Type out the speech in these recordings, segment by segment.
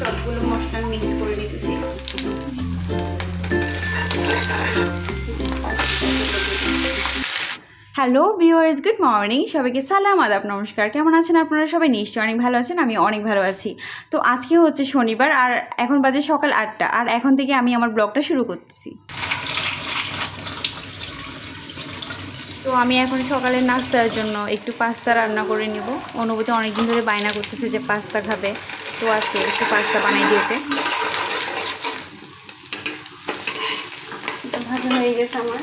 সবগুলো মশলা মিক্স করে দিতেছি হ্যালো ভিওয়ার্স গুড মর্নিং। সবাইকে সালাম, আদাব, নমস্কার। কেমন আছেন আপনারা? সবাই নিশ্চয়ই অনেক ভালো আছেন আমি অনেক ভালো আছি। তো আজকে হচ্ছে শনিবার, আর এখন বাজে সকাল আটটা। আর এখন থেকে আমি আমার ব্লগটা শুরু করতেছি। তো আমি এখন সকালে নাস্তার জন্য একটু পাস্তা রান্না করে নিব। অনুভূতি অনেকদিন ধরে বায়না করতেছে যে পাস্তা খাবে। তো আজকে একটু পাস্তা বানাই দিয়েছে। ভাজা হয়ে গেছে আমার।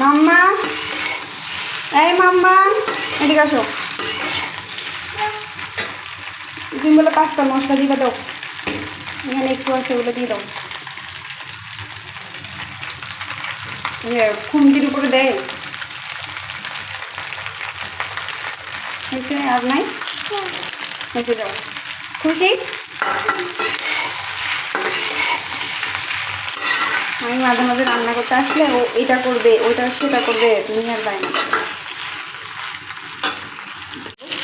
মাম্মা, এই মাম্মা, এদিকে আসো। তুমি বলে পাস্তা মশলা দিবে দাও। এখানে একটু আছে, ওগুলো দিয়ে দাও। খুন্তির উপরে দেয় আর নাই? যাও। খুশি? আমি মাঝে মাঝে রান্না করতে আসলে ও এটা করবে, ওইটা সেটা করবে, তুমি আর পাই না।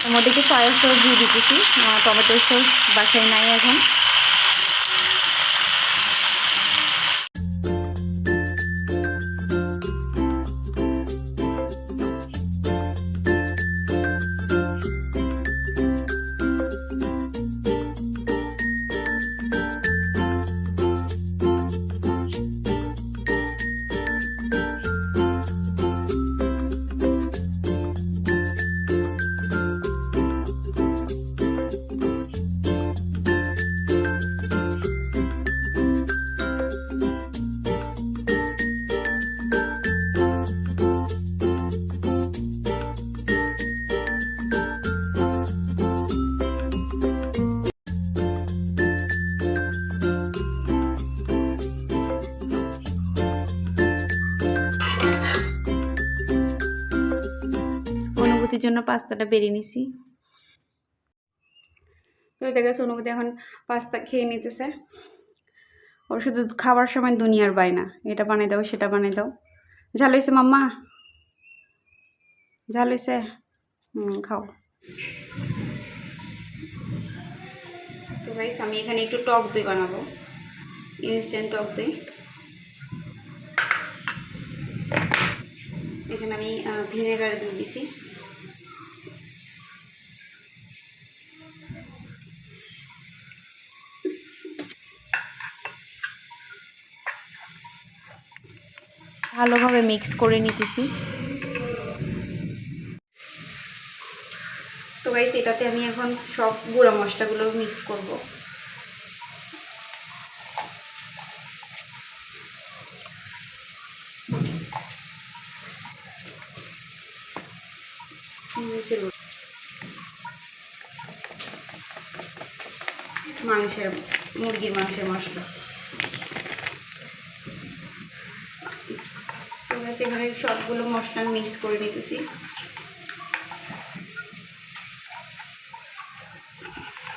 আমাদেরকে সয়া সস দিয়ে দিতেছি। টমেটো সস বাসায় নাই এখন। অনুভূতির জন্য পাস্তাটা বেরিয়ে নিছি। তো দেখা অনুভূতি এখন পাস্তা খেয়ে নিতেছে। ওর শুধু খাবার সময় দুনিয়ার বায়না, এটা বানিয়ে দাও, সেটা বানিয়ে দাও। ঝাল হয়েছে মাম্মা? ঝাল হয়েছে? হুম, খাও। তো ভাইস আমি এখানে একটু টক দই বানাবো। ইনস্ট্যান্ট টক দই। এখানে আমি ভিনেগার দিয়ে দিছি। ভালোভাবে মিক্স করে নিতেছি। তো গাইস এটাতে আমি এখন সব গুঁড়া মশলাগুলো মিক্স করব। মাংসের, মুরগির মাংসের মশলা। গাইস এখানে সবগুলো মশলা মিক্স করে নিতেছি।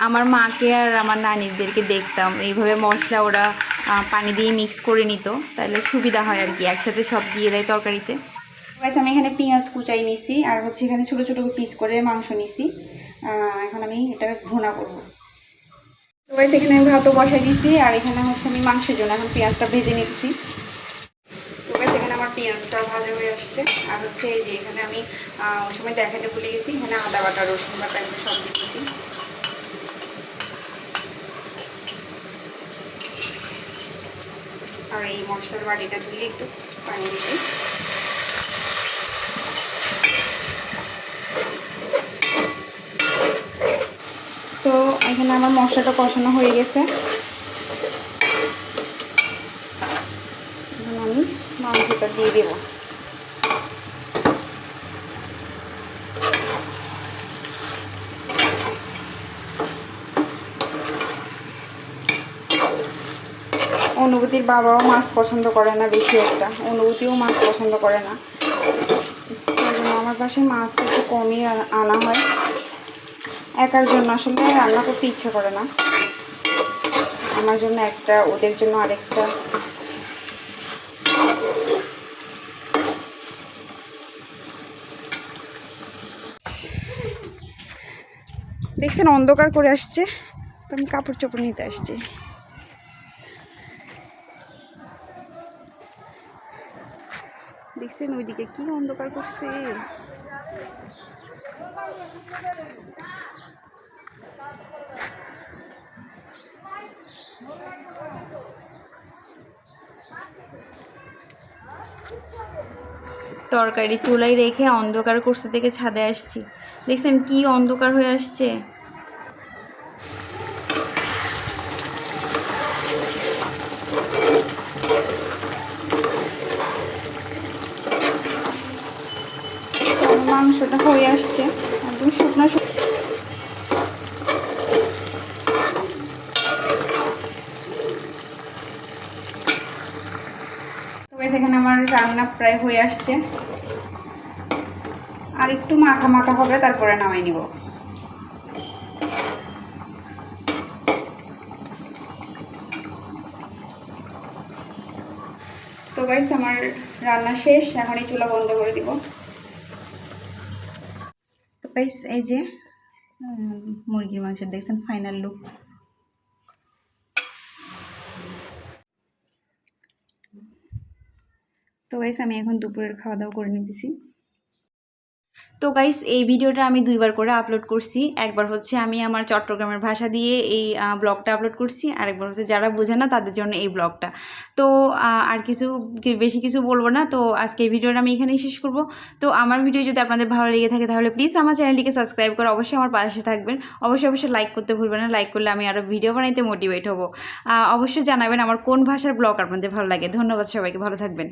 আমার মাকে আর আমার নানিদেরকে দেখতাম এইভাবে মশলা ওরা পানি দিয়ে মিক্স করে নিত তাহলে সুবিধা হয় আর কি একসাথে সব দিয়ে দেয় তরকারিতে। গাইস আমি এখানে পেঁয়াজ কুচাই নিছি আর হচ্ছে এখানে ছোটো ছোটো পিস করে মাংস নিছি। এখন আমি এটা ভুনা করব। তো গাইস এখানে আমি ভাতও বসাই দিছি আর এখানে হচ্ছে আমি মাংসের জন্য এখন পেঁয়াজটা ভেজে নিচ্ছি তো গাইস এখানে আমার পেঁয়াজটা ভাজা হয়ে আসছে। আর হচ্ছে এই যে এখানে আমি ওই সময় দেখাতে ভুলে গেছি, এখানে আদা বাটা, রসুন বাটা এগুলো সব দিতেছি আর এই মশলার বাটিটা ধুয়ে একটু পানি দিচ্ছি তো এখানে আমার মশলাটা কষানো হয়ে গেছে এখন আমি মাংসটা দিয়ে দেবো। অনুভূতির বাবাও মাছ পছন্দ করে না বেশি একটা। অনুভূতিও মাছ পছন্দ করে না। আমার বাসায় মাছ একটু কমই আনা হয়। একার জন্য আসলে রান্না করতে ইচ্ছে করে না। আমার জন্য একটা, ওদের জন্য আরেকটা। দেখছেন অন্ধকার করে আসছে, তো আমি কাপড় চোপড় নিতে আসছি। দেখছেন ওইদিকে কি অন্ধকার করছে? তরকারি চুলাই রেখে অন্ধকার করছে থেকে ছাদে আসছি। দেখছেন কি অন্ধকার হয়ে আসছে তো আমার মাংসটা হয়ে আসছে। একদম শুকনো এখানে আমার রান্না প্রায় হয়ে আসছে। আর একটু মাখা মাখা হবে, তারপরে নামাই নিব। তো গাইস আমার রান্না শেষ এখন এই চুলা বন্ধ করে দিব। গাইস এই যে মুরগির মাংসের, দেখছেন ফাইনাল লুক তো গাইস আমি এখন দুপুরের খাওয়া দাওয়া করে নিতেছি। তো গাইস এই ভিডিওটা আমি দুইবার করে আপলোড করছি। একবার হচ্ছে আমি আমার চট্টগ্রামের ভাষা দিয়ে এই ব্লগটা আপলোড করছি আর একবার হচ্ছে যারা বোঝে না তাদের জন্য এই ব্লগটা তো আর কিছু বেশি কিছু বলব না, তো আজকে এই ভিডিওটা আমি এখানেই শেষ করব। তো আমার ভিডিও যদি আপনাদের ভালো লেগে থাকে তাহলে প্লিজ আমার চ্যানেলটিকে সাবস্ক্রাইব করে অবশ্যই আমার পাশে থাকবেন। অবশ্যই অবশ্যই লাইক করতে ভুলবেন না লাইক করলে আমি আরও ভিডিও বানাইতে মোটিভেট হব। অবশ্যই জানাবেন আমার কোন ভাষার ব্লগ আপনাদের ভালো লাগে। ধন্যবাদ সবাইকে, ভালো থাকবেন।